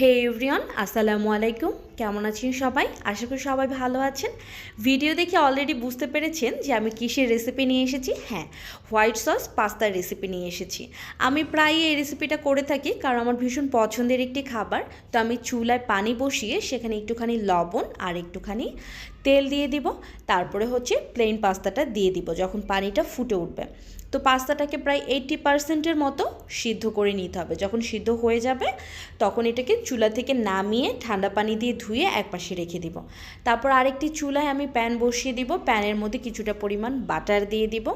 হে everyone আসসালামু আলাইকুম। কেমন আছেন সবাই? আশা করি সবাই ভালো আছেন। ভিডিও দেখে অলরেডি বুঝতে পেরেছেন যে আমি কিসের রেসিপি নিয়ে এসেছি। হ্যাঁ হোয়াইট সস পাস্তার রেসিপি নিয়ে এসেছি। আমি প্রায়ই এই রেসিপিটা করে থাকি কারণ আমার ভীষণ পছন্দের একটি খাবার। তো আমি চুলায় পানি বসিয়ে সেখানে একটুখানি লবণ আর একটুখানি তেল দিয়ে দিব। তারপরে হচ্ছে প্লেন পাস্তাটা দিয়ে দিব যখন পানিটা ফুটে উঠবে। তো পাস্তাটাকে প্রায় এইটটি পার্সেন্টের মতো সিদ্ধ করে নিতে হবে। যখন সিদ্ধ হয়ে যাবে, তখন এটাকে চুলা থেকে নামিয়ে ঠান্ডা পানি দিয়ে ধুয়ে একপাশে রেখে দিব। তারপর আরেকটি চুলায় আমি প্যান বসিয়ে দিব। প্যানের মধ্যে কিছুটা পরিমাণ বাটার দিয়ে দিব।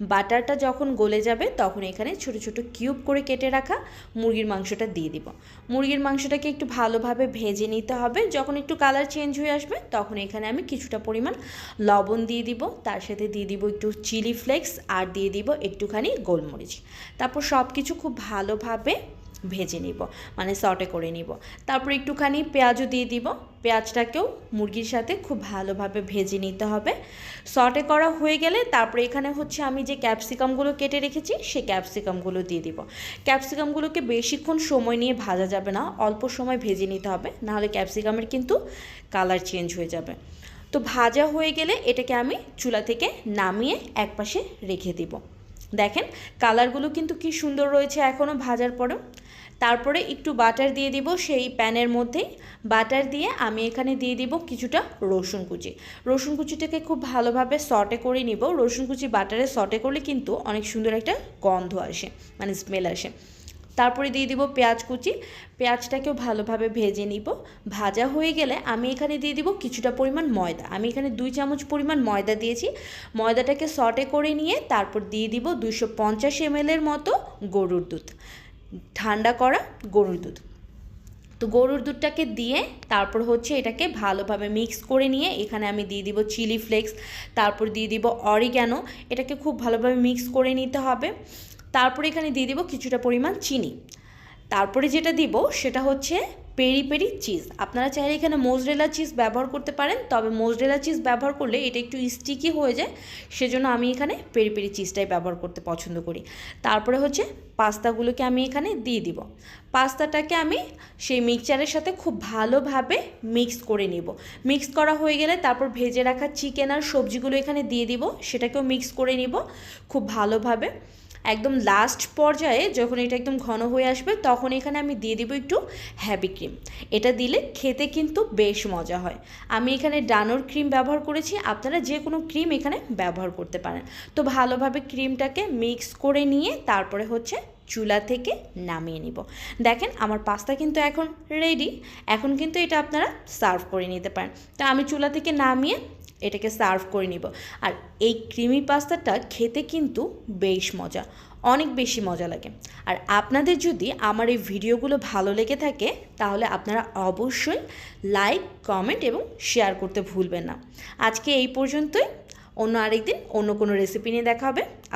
বাটারটা যখন গলে যাবে, তখন এখানে ছোট ছোট কিউব করে কেটে রাখা মুরগির মাংসটা দিয়ে দিব। মুরগির মাংসটাকে একটু ভালোভাবে ভেজে নিতে হবে। যখন একটু কালার চেঞ্জ হয়ে আসবে, তখন এখানে আমি কিছুটা পরিমাণ লবণ দিয়ে দিব। তার সাথে দিয়ে দিব একটু চিলি ফ্লেক্স আর দিয়ে দিব একটুখানি গোলমরিচ। তারপর সব কিছু খুব ভালোভাবে ভেজে নিব মানে সটে করে নিব। তারপর একটুখানি পেঁয়াজও দিয়ে দিব। পেঁয়াজটাকেও মুরগির সাথে খুব ভালোভাবে ভেজে নিতে হবে। সটে করা হয়ে গেলে তারপরে এখানে হচ্ছে আমি যে ক্যাপসিকামগুলো কেটে রেখেছি, সেই ক্যাপসিকামগুলো দিয়ে দিব। ক্যাপসিকামগুলোকে বেশিক্ষণ সময় নিয়ে ভাজা যাবে না, অল্প সময় ভেজে নিতে হবে, নাহলে ক্যাপসিকামের কিন্তু কালার চেঞ্জ হয়ে যাবে। তো ভাজা হয়ে গেলে এটাকে আমি চুলা থেকে নামিয়ে একপাশে রেখে দিব। দেখেন কালারগুলো কিন্তু কি সুন্দর রয়েছে এখনও ভাজার পরেও। তারপরে একটু বাটার দিয়ে দিব, সেই প্যানের মধ্যেই বাটার দিয়ে আমি এখানে দিয়ে দিব কিছুটা রসুন কুচি। রসুন কুচিটাকে খুব ভালোভাবে সটে করে নিব। রসুন কুচি বাটারে সটে করলে কিন্তু অনেক সুন্দর একটা গন্ধ আসে মানে স্মেল আসে। তারপরে দিয়ে দিব পেঁয়াজ কুচি। পেঁয়াজটাকেও ভালোভাবে ভেজে নিব। ভাজা হয়ে গেলে আমি এখানে দিয়ে দিব কিছুটা পরিমাণ ময়দা। আমি এখানে দুই চামচ পরিমাণ ময়দা দিয়েছি। ময়দাটাকে সটে করে নিয়ে তারপর দিয়ে দিব দুশো পঞ্চাশ এমএলের মতো গরুর দুধ। ঠান্ডা করা গরুর দুধ। তো গরুর দুধটাকে দিয়ে তারপর হচ্ছে এটাকে ভালোভাবে মিক্স করে নিয়ে এখানে আমি দিয়ে দিব চিলি ফ্লেক্স তারপর দিয়ে দিব অরিগ্যানো এটাকে খুব ভালোভাবে মিক্স করে নিতে হবে। তারপর এখানে দিয়ে দিব কিছুটা পরিমাণ চিনি। তারপরে যেটা দিব সেটা হচ্ছে পেরি পেরি চিজ। আপনারা চাইলে এখানে মোজরেলা চিজ ব্যবহার করতে পারেন, তবে মোজরেলা চিজ ব্যবহার করলে এটা একটু স্টিকি হয়ে যায়, সেজন্য আমি এখানে পেরি পেরি চিজটাই ব্যবহার করতে পছন্দ করি। তারপরে হচ্ছে পাস্তাগুলোকে আমি এখানে দিয়ে দিব। পাস্তাটাকে আমি সেই মিক্সচারের সাথে খুব ভালোভাবে মিক্স করে নিব। মিক্স করা হয়ে গেলে তারপর ভেজে রাখা চিকেন আর সবজিগুলো এখানে দিয়ে দিব, সেটাকেও মিক্স করে নিব খুব ভালোভাবে। একদম লাস্ট পর্যায়ে যখন এটা একদম ঘন হয়ে আসবে, তখন এখানে আমি দিয়ে দিব একটু হ্যাভি ক্রিম এটা দিলে খেতে কিন্তু বেশ মজা হয়। আমি এখানে ডানোর ক্রিম ব্যবহার করেছি, আপনারা যে কোনো ক্রিম এখানে ব্যবহার করতে পারেন। তো ভালোভাবে ক্রিমটাকে মিক্স করে নিয়ে তারপরে হচ্ছে চুলা থেকে নামিয়ে নিব। দেখেন আমার পাস্তা কিন্তু এখন রেডি এখন কিন্তু এটা আপনারা সার্ভ করে নিতে পারেন। তো আমি চুলা থেকে নামিয়ে এটাকে সার্ভ করে নিব। আর এই ক্রিমি পাস্তাটা খেতে কিন্তু বেশ মজা, অনেক বেশি মজা লাগে। আর আপনাদের যদি আমার এই ভিডিওগুলো ভালো লেগে থাকে, তাহলে আপনারা অবশ্যই লাইক কমেন্ট এবং শেয়ার করতে ভুলবেন না। আজকে এই পর্যন্তই, অন্য আরেকদিন অন্য কোনো রেসিপি নিয়ে দেখা হবে।